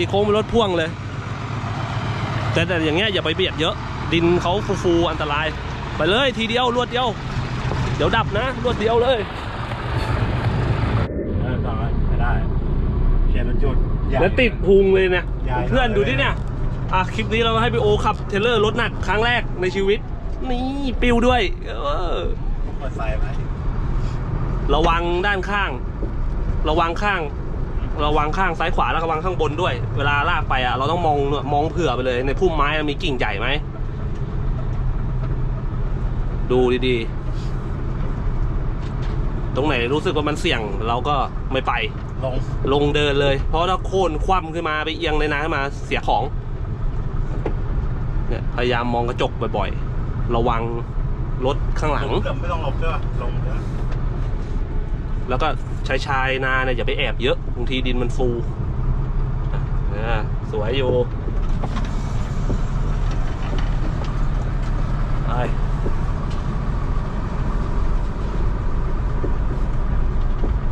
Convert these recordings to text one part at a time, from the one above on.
ตีโค้งเป็นรถพ่วงเลย แต่แต่อย่างเงี้ยอย่าไปเบียดเยอะ ดินเขาฟูๆอันตราย ไปเลยทีเดียวรวดเดียว เดี๋ยวดับนะรวดเดียวเลยเออต่อไม่ได้เขียนรถจุดใหญ่แล้วติดพุงเลยเนี่ยใหญ่เพื่อนเลยดูดิเนี่ยอะคลิปนี้เราให้พี่โอขับเทรลเลอร์รถหนักครั้งแรกในชีวิต นี่ปิวด้วยเออเปิดไฟไหมระวังด้านข้าง ระวังข้าง ระวังข้างซ้ายขวาแล้วระวังข้างบนด้วย เวลาลากไปอะเราต้องมองมองเผื่อไปเลย ในพุ่มไม้มีกิ่งใหญ่ไหม ดูดีๆ ตรงไหนรู้สึกว่ามันเสี่ยงเราก็ไม่ไป ลง ลงเดินเลย เพราะถ้าโค่นคว่ำขึ้นมาไปเอียงในน้ำขึ้นมาเสียของเนี่ยพยายามมองกระจกบ่อยๆ ระวังรถข้างหลังเกือบไม่ต้องหลบใช่ป่ะลงใช่ปะ แล้วก็ชายชายนาเนี่ยอย่าไปแอบเยอะบางทีดินมันฟูอ่าสวยอยู่ไป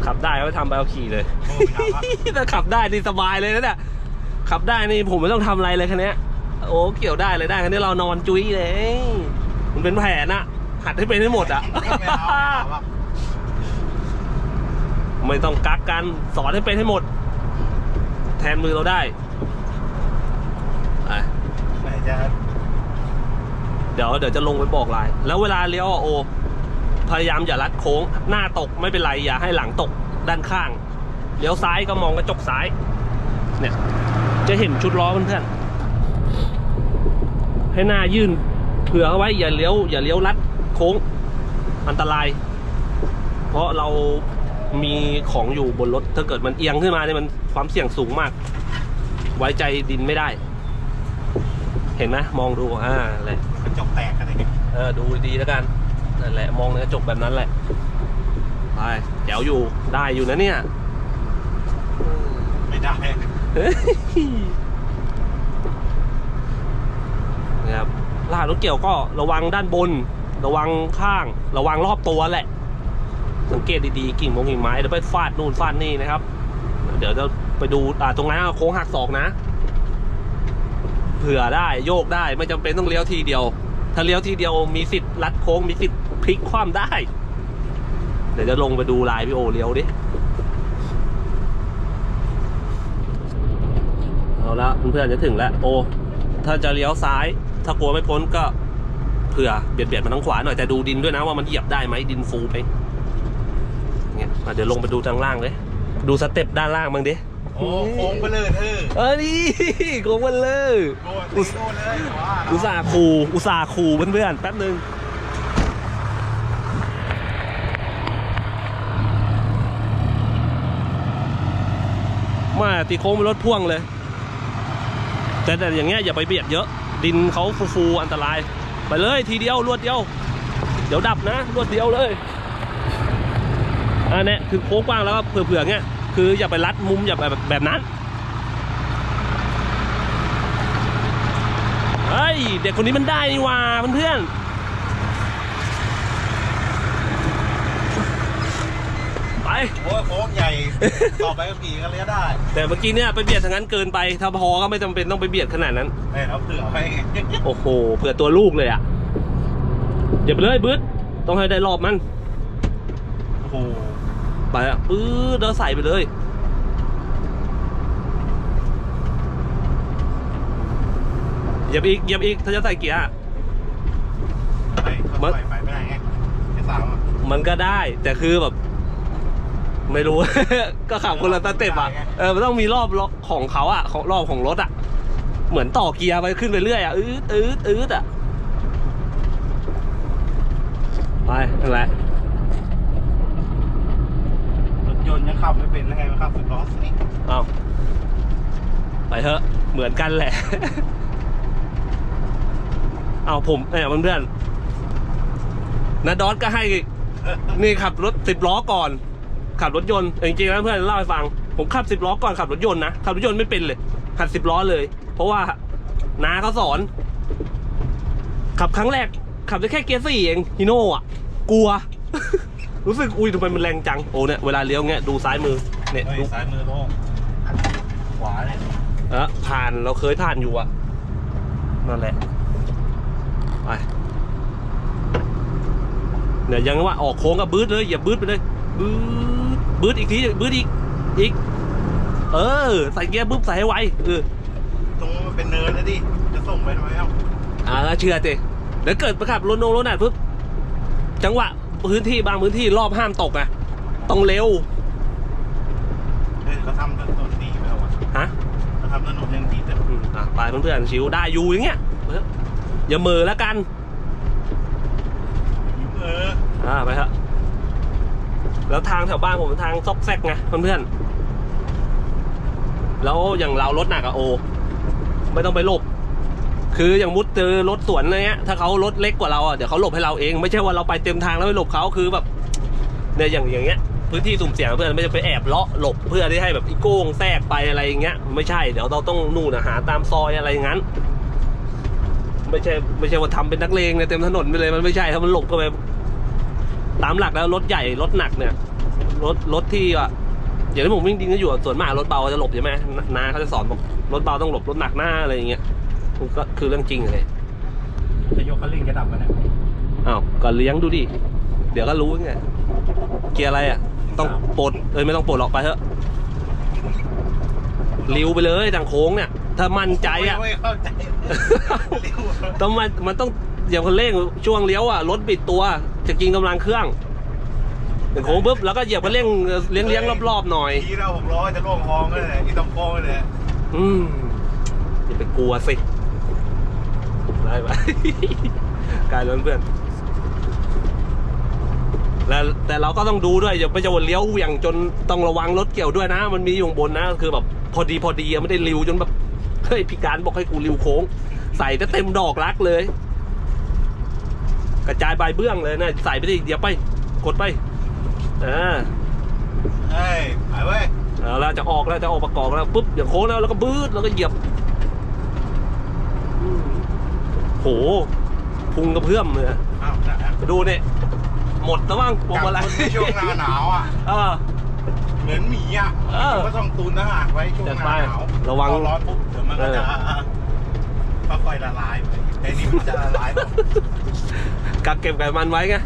ขับได้ก็ทำไปเอาขี่เลยถ้าขับได้นี่สบายเลยนะเนี่ยขับได้นี่ผมไม่ต้องทำอะไรเลยคันนี้โอ้เกี่ยวได้เลยได้คันนี้เรานอนจุ้ยเลย มันเป็นแผนอะหัดให้เป็นให้หมดอะ ไม่เอาไม่เอาอะไม่ต้องกักกันสอนให้เป็นให้หมด แทนมือเราได้ไปไหนจะเดี๋ยวเดี๋ยวจะลงไปบอกลาย แล้วเวลาเลี้ยวอะโอ พยายามอย่าลัดโค้ง หน้าตกไม่เป็นไร อย่าให้หลังตกด้านข้าง เลี้ยวซ้ายก็มองกระจกซ้าย เนี่ย จะเห็นชุดล้อเพื่อนๆให้หน้ายื่นเผื่อเอาไว้อย่าเลี้ยวอย่าเลี้ยวลัดโค้งอันตราย เพราะเรา มีของอยู่บนรถถ้าเกิดมันเอียงขึ้นมาเนี่ยมันความเสี่ยงสูงมาก ไว้ใจดินไม่ได้ เห็นไหมมองดูอ่าอะไรกระจกแตกกันเลยเออดูดีๆแล้วกันนั่นแหละมองในกระจกแบบนั้นแหละไปแจ๋วอยู่ได้อยู่นะเนี่ย ไม่ได้เฮ้ยนะครับลาดรถเกี่ยวก็ระวังด้านบน ระวังข้าง ระวังรอบตัวแหละ สังเกตดีๆกิ่งมงกิ่งไม้เดี๋ยวไปฟาดนู่นฟาดนี่นะครับ เดี๋ยวจะไปดูอ่าตรงนั้นโค้งหักศอกนะ เผื่อได้โยกได้ไม่จำเป็นต้องเลี้ยวทีเดียว ถ้าเลี้ยวทีเดียวมีสิทธิ์ลัดโค้งมีสิทธิ์พลิกคว่ำได้ เดี๋ยวจะลงไปดูลายพี่โอเลี้ยวดิเอาละเพื่อนๆจะถึงแล้วโอ ถ้าจะเลี้ยวซ้าย ถ้ากลัวไม่พ้นก็เผื่อเบียดเบียดมาทางขวาหน่อยแต่ดูดินด้วยนะว่ามันเหยียบได้ไหมดินฟูไหม เนี่ยอะเดี๋ยวลงไปดูทางล่างเลย ดูสเต็ปด้านล่างบ้างดิ โอ้โค้งไปเลยเธอเออนี่โกงมันเลยโดนตีโดนเลยว้าอุตส่าห์คูอุตส่าห์คูเพื่อนๆแป๊บนึงมาตีโค้งเป็นรถพ่วงเลย แต่แต่อย่างเงี้ยอย่าไปเบียดเยอะ ดินเขาฟูๆอันตราย ไปเลยทีเดียวรวดเดียว เดี๋ยวดับนะรวดเดียวเลย อันเนี้ยคือโค้งกว้างแล้วก็เผื่อๆเงี้ยคืออย่าไปรัดมุมอย่าไปแบบแบบนั้นเฮ้ยเด็กคนนี้มันได้นี่หว่าเพื่อนๆไปโอ้โค้งใหญ่ ต่อไปก็ขี่กันเลี้ยได้ แต่เมื่อกี้เนี่ยไปเบียดทางนั้นเกินไป ถ้าพอก็ไม่จำเป็นต้องไปเบียดขนาดนั้นไม่เราเผื่อไว้ไงโอ้โหเผื่อตัวลูกเลยอะอย่าไปเลยบึ้ดต้องให้ได้รอบมันโอ้โห ไปอะปื้ดแล้วใส่ไปเลยเหยียบอีกเหยียบอีกถ้าจะใส่เกียร์อะ ไปเขาปล่อยไปไม่ได้ไงไอ้สาวอะมันก็ได้ แต่คือแบบ ไม่รู้ ก็ขับคนละสเต็ปอะเออมันต้องมีรอบของเขาอะของรอบของรถอะ เหมือนต่อเกียร์ไปขึ้นไปเรื่อยอะอืดอืดอืดอะไปนั่นแหละ รถยนต์ยัง ขับไม่เป็นแล้วไงมาขับสิบล้อสิเอาไปเถอะเหมือนกันแหละ เอาผมเนี่ยเพื่อนๆนาดอสก็ให้ นี่ขับรถสิบล้อก่อน ขับรถยนต์จริงๆแล้วเพื่อนเล่าให้ฟัง ผมขับสิบล้อก่อนขับรถยนต์นะขับรถยนต์ไม่เป็นเลยขับสิบล้อเลย เพราะว่าน้าเขาสอน ขับครั้งแรก ขับได้แค่เกียร์สี่เองฮิโน่อะกลัว รู้สึกอุ้ยทำไมมันแรงจัง โอ้เนี่ยเวลาเลี้ยวเงี้ยดูซ้ายมือ เนี่ยเฮ้ยดูซ้ายมือโล่งขวาเนี่ยเออผ่านเราเคยผ่านอยู่อะนั่นแหละ ไปเนี่ยยังว่าออกโค้งกับบืดเลย อย่าบืดไปเลย บืดบืดอีกทีบืดอีก อีก เออ ใส่เกียร์ปุ๊บใส่ให้ไวเออตรงมันเป็นเนินนะดิ จะส่งไปทำไมเอ้าอ่าเชื่อเจเดี๋ยวเกิดประขับรถโนงรถหนักปุ๊บ จังหวะ พื้นที่บางพื้นที่รอบห้ามตกอะต้องเร็วเฮ้ยเขาทำถนนดีไปแล้ววะฮะเขาทำถนนยังดีแต่อืมอะไปเพื่อนๆชิวได้อยู่อย่างเงี้ยเอออย่าเหมือแล้วกันยุ่งเอออ่าไปเถอะแล้วทางแถวบ้านผมเป็นทางซอกแซกไงเพื่อนๆแล้วอย่างเรารถหนักอะโอ ไม่ต้องไปหลบ คืออย่างมุดเจอรถสวนอะไรเงี้ยถ้าเขารถเล็กกว่าเราอะเดี๋ยวเขาหลบให้เราเองไม่ใช่ว่าเราไปเต็มทางแล้วไปหลบเขาคือแบบเนี่ยอย่างอย่างเงี้ยพื้นที่สุ่มเสี่ยงเพื่อนไม่จะไปแอบเลาะหลบเพื่อที่ให้แบบอีโก้งแทรกไปอะไรอย่างเงี้ยไม่ใช่เดี๋ยวเราต้องนู่นหาตามซอยอะไรอย่างนั้น ไม่ใช่ไม่ใช่ว่าทำเป็นนักเลงในยเต็มถนนไปเลยมันไม่ใช่ถ้ามันหลบเข้าไปตามหลักแล้วรถใหญ่รถหนักเนี่ยรถรถที่อะอย่างที่ผมวิ่งดินก็อยู่ส่วนมากรถเบาจะหลบใช่ไหมน้าเขาจะสอนบอกรถเบาต้องหลบรถหนักหน้าอะไรอย่างเงี้ย มันก็คือเรื่องจริงเลยจะยกคันเร่งจะดับมันเนี่ยอ้าวก็เลี้ยงดูดิ เดี๋ยวก็รู้ไงเกียร์อะไรอะ ต้องปลดเอ้ยไม่ต้องปลดหรอกไปเถอะริวไปเลยดังโค้งเนี่ย ถ้ามั่นใจอะไม่เข้าใจเร็วต้องมันมันต้องอย่างคนเร่งช่วงเลี้ยวอะรถบิดตัวจะกินกำลังเครื่องถึงโค้งปุ๊บแล้วก็เหยียบคันเร่งเลี้ยงเลี้ยงรอบๆหน่อยทีเราหกล้อจะล่วงคลองก็เลยอีต้องคลองก็เลยอืมอย่าไปกลัวสิ ได้ไหมกลายเป็นเพื่อนแล้วแต่เราก็ต้องดูด้วยอย่าไปจะวนเลี้ยวเหวี่ยงจนต้องระวังรถเกี่ยวด้วยนะ มันมีอยู่ข้างบนนะ คือแบบพอดีพอดีอะไม่ได้ริวจนแบบเฮ้ยพี่การบอกให้กูริวโค้ง ใส่จะเต็มดอกรักเลย กระจายใบเบื้องเลยนะใส่ไปดิเดี๋ยวไป กดไปอ่าเฮ้ยไปเว้ยเอาแล้วจะออกแล้วจะออกประกอบแล้วปุ๊บอย่างโค้งแล้วแล้วก็บืดแล้วก็เหยียบอืม โหพุงกระเพื่อมเลยอะอ้าวจ้ะไปดูเนี่ยหมดแล้วบ้างพวงมาลัยกลับในช่วงหน้าหนาวอะเออ เหมือนหมีอะเออ ก็ต้องตูนทหารไว้ช่วงหน้าหนาวจัดไประวังพอร้อนปุ๊บเดี๋ยวมันก็จะค่อยๆละลายไปไอ้นี่มันจะละลายแบบกักเก็บไขมันไว้ไง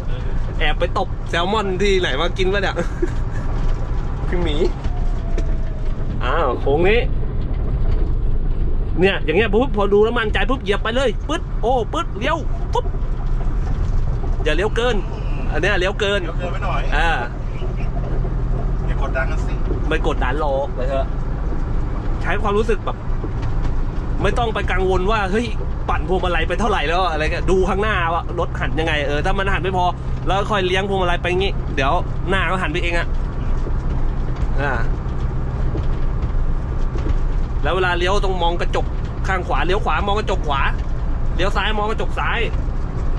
แอบไปตบแซลมอนที่ไหนมากินวะเนี่ยพี่หมีอ้าวโค้งนี้ เนี่ยอย่างเงี้ยปุ๊บพอดูแล้วมั่นใจปุ๊บเหยียบไปเลยปึ๊ดโอ้ปึ๊ดเลี้ยวปุ๊บอย่าเลี้ยวเกิน อันเนี้ยเลี้ยวเกินเดี๋ยวเกินไปหน่อยอ่าอย่ากดดันกันสิไม่กดดันหรอกไปเถอะใช้ความรู้สึกแบบ ไม่ต้องไปกังวลว่าเฮ้ยปั่นพวงมาลัยไปเท่าไหร่แล้วอะไรกันดูข้างหน้าว่ารถหันยังไงเออถ้ามันหันไม่พอ แล้วค่อยเลี้ยงพวงมาลัยไปงี้ เดี๋ยวหน้าก็หันไปเองอะอ่า แล้วเวลาเลี้ยวต้องมองกระจกข้างขวาเลี้ยวขวามองกระจกขวาเลี้ยวซ้ายมองกระจกซ้าย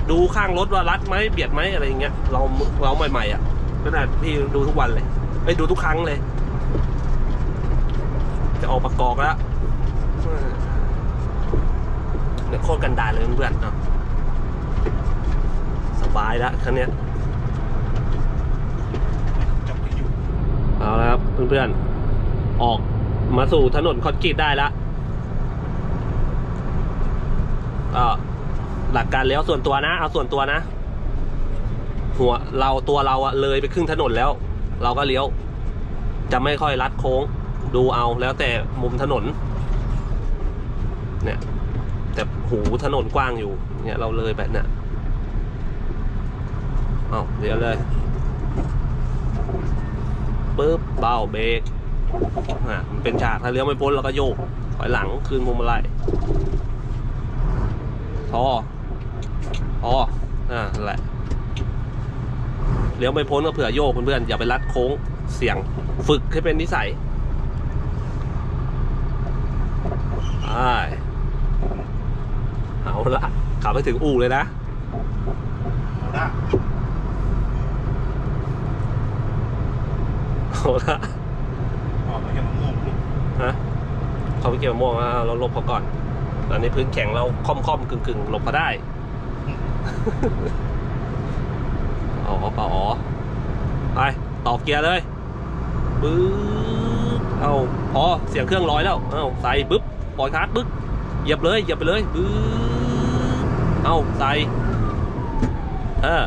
ดูข้างรถว่ารัดไหมเบียดไหมอะไรอย่างเงี้ยเราเราใหม่ๆอะขนาดพี่ดูทุกวันเลยไปดูทุกครั้งเลย จะออกประกอบแล้วเนี่ยโคตรกันดารเลยเพื่อนเอาะสบายแล้วคันเนี้ยเอาละครับเพื่อนๆออก มาสู่ถนนคอนกรีตได้แล้วก็หลักการเลี้ยวส่วนตัวนะ เอาส่วนตัวนะ หัวเราตัวเราอะเลยไปครึ่งถนนแล้ว เราก็เลี้ยว จะไม่ค่อยลัดโค้ง ดูเอาแล้วแต่มุมถนน เนี่ย แต่หูถนนกว้างอยู่ เนี่ยเราเลยแบบเนี้ยเอาเดี๋ยวเลยปึ๊บเบาเบรก อะมันเป็นฉากถ้าเลี้ยวไม่พ้นเราก็โยกถอยหลังคืนมุมอะไรพอพออ่านั่นแหละเลี้ยวไม่พ้นก็เผื่อโยกเพื่อนๆอย่าไปลัดโค้งเสี่ยงฝึกให้เป็นนิสัยใช่เอาละขับไปถึงอู่เลยนะเอาละ เอาละ ออกมาแค่มะม่วงนี่ ฮะ เขาไปเกี่ยวมะม่วงเราหลบเขาก่อน ตอนนี้พื้นแข็งเราค่อมค่อมๆกึ่งกึ่งๆหลบเขาได้อ๋อเปล่าอ๋อไปต่อเกียร์เลยปึ๊บเอาพอเสียงเครื่องร้อยแล้วเอาใส่ปึ๊บปล่อยคาร์ดปึ๊กเหยียบเลยเหยียบไปเลยปึ๊บเอาใส่เออ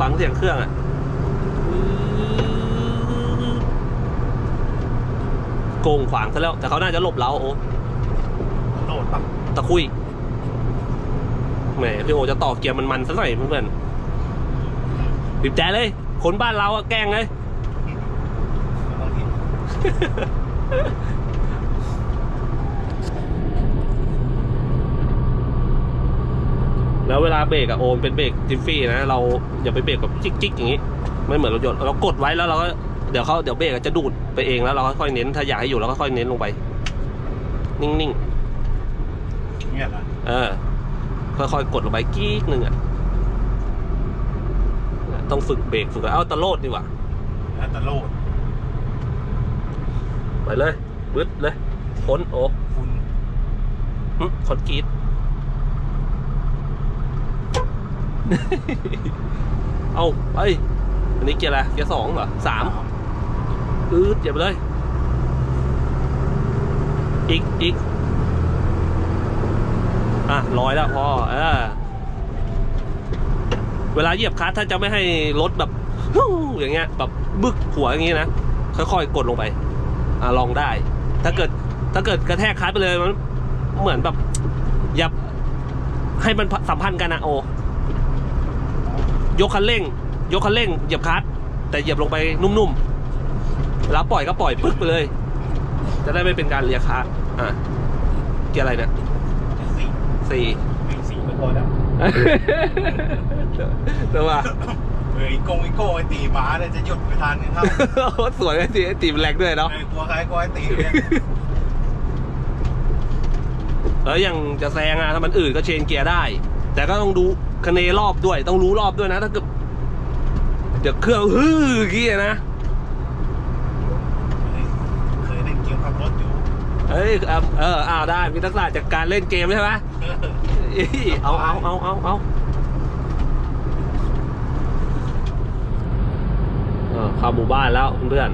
ฟังเสียงเครื่องอะปึ๊บ โกงขวางซะแล้ว แต่เขาน่าจะหลบเราโอ้โดดปะตะคุยแหมพี่โอจะต่อเกียร์มันมันๆซะหน่อยเพื่อนๆบีบแต่เลยคนบ้านเราอะแกล้งเลยมันต้องเห็นแล้วเวลาเบรกอะโอมเป็นเบรกจิฟฟี่นะ เราอย่าไปเบรกแบบจิกจิกๆอย่างนี้ ไม่เหมือนรถยนต์เรากดไว้แล้วเราก็เดี๋ยวเขาเดี๋ยวเบรกอะจะดูดไปเองแล้วเราค่อยๆเน้นถ้าอยากให้อยู่เราก็ค่อยเน้นลงไป นิ่งเนี่ยนะๆเออค่อยๆกดลงไปกิ๊กหนึ่งอะต้องฝึกเบรกฝึกอะไรเอาตะโลดดีกว่าแล้วแต่โลดไปเลยบึดเลยพ้นโอ้คุณหึคอนกรีตเอาไปอันนี้เกียร์อะไรเกียร์สองเหรอสาม อืดอย่าไปเลย อีกอีกอะลอยแล้วพอเออเวลาเหยียบคลัตช์ถ้าจะไม่ให้รถแบบอย่างเงี้ย แบบบึกหัวอย่างงี้นะค่อยๆกดลงไป อะลองได้ ถ้าเกิดถ้าเกิดกระแทกคลัตช์ไปเลยมันเหมือนแบบอย่าให้มันสัมพันธ์กันนะโอยกคันเร่ง ยกคันเร่งเหยียบคลัตช์แต่เหยียบลงไปนุ่มๆ แล้วปล่อยก็ปล่อยปึ๊กไปเลย จะได้ไม่เป็นการเลียคลัตช์อะเกียร์อะไรเนี่ยสี่สี่วิ่งสี่ก็พอแล้วแต่ว่าเฮ้ยกงอีโก้ไอตีหมาเนี่ยจะหยุดไปทันกันครับสวยไอ้ตีไอ้ตีมันแรงด้วยเนาะไอ้กลัวใครกลัวไอตีเนี่ยแล้วอย่างจะแซงอะถ้ามันอืดก็เชนเกียร์ได้ แต่ก็ต้องดูคะเนรอบด้วย ต้องรู้รอบด้วยนะ ถ้าเกิดเดี๋ยวเครื่องฮือกี้อะนะ เคยเล่นเกมขับรถอยู่ เอ้ยเออเอออ้าวได้มีทักษะจากการเล่นเกมใช่ไหมเอาเอาเอาเอาเอาเข้าหมู่บ้านแล้วเพื่อน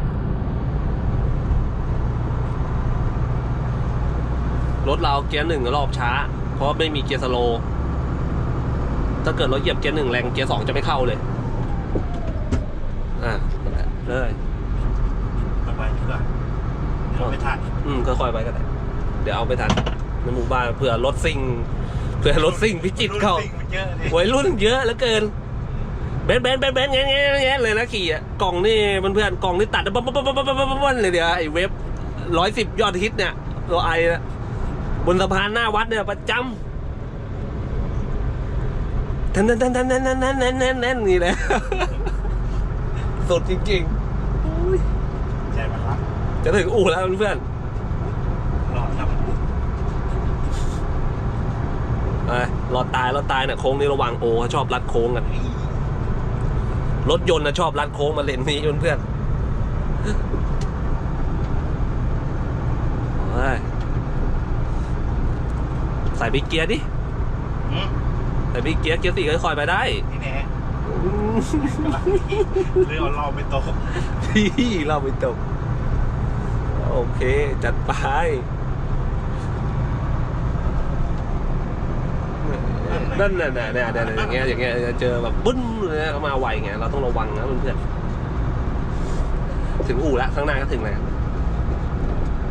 รถเราเกียร์หนึ่งรอบช้า เพราะไม่มีเกียร์สโล ถ้าเกิดเราเหยียบเกียร์หนึ่งแรงเกียร์สองจะไม่เข้าเลย อะนั่นแหละเลยสบายดีกว่า เดี๋ยวไม่ทันอืมค่อยๆไปก็ได้เดี๋ยวเอาไปทันในหมู่บ้านเผื่อรถซิ่งเผื่อรถซิ่งพิจิตรเข้ารุ่นสิ่งมันเยอะดิวัยรุ่นเยอะเหลือเกินเบนเบนเบนเบนแง่แง่แง่เลยนะขี่อะกล่องนี่เพื่อนๆกล่องนี่ตัดปั๊บปั๊บปั๊บปั๊บปั๊บปั๊บปั๊บเลยเดี๋ยวไอ้เว็บร้อยสิบยอดฮิตเนี่ยตัวไอนะบนสะพานหน้าวัดเนี่ยประจำทันทันทันทันทันทันทันทันทันทันนี่แหละ สุดจริงๆอุ้ยใจมันรัก จะถึงอู่แล้วเพื่อนรอดครับๆไปรอดตายรอดตายเนี่ยโค้งนี้ระวังโอเขาชอบลัดโค้งกันรถยนต์นะชอบลัดโค้งมาเลนนี้เพื่อนๆเฮ้ยใส่บิ๊กเกียร์ดิหืมใส่บิ๊กเกียร์เกียร์สี่ค่อยๆไปได้ที่แน่เรื่องเอารอบไปโตะพี่เราไม่ตก โอเค จัดไปนั่นน่ะน่ะเนี่ยเนี่ยอย่างเงี้ยอย่างเงี้ยเจอแบบบึ้นเลยนะเขามาไวไงเราต้องระวังนะเพื่อนๆถึงอู่ละข้างหน้าก็ถึงแล้ว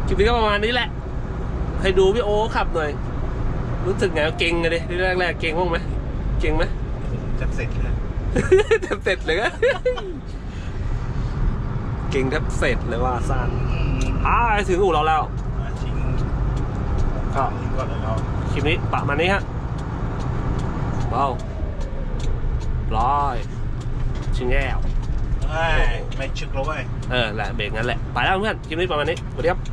คลิปนี้ก็ประมาณนี้แหละ ให้ดูพี่โอขับหน่อย รู้สึกไงเก่งไงดิที่แรกๆเก่งบ้างไหมเก่งไหมจะเสร็จเลยแทบเสร็จเลยอะเก่งแทบเสร็จเลยว่าสั้น อ่าถึงอู่เราแล้วชิงก็ชิงก่อนเลยเราคลิปนี้ประมาณนี้ฮะเบาร้อยชิงแก้วเฮ้ยไม่ชึกแล้วเว้ยเออแหละเบรกงั้นแหละ ไปแล้วเพื่อนคลิปนี้ประมาณนี้สวัสดีครับ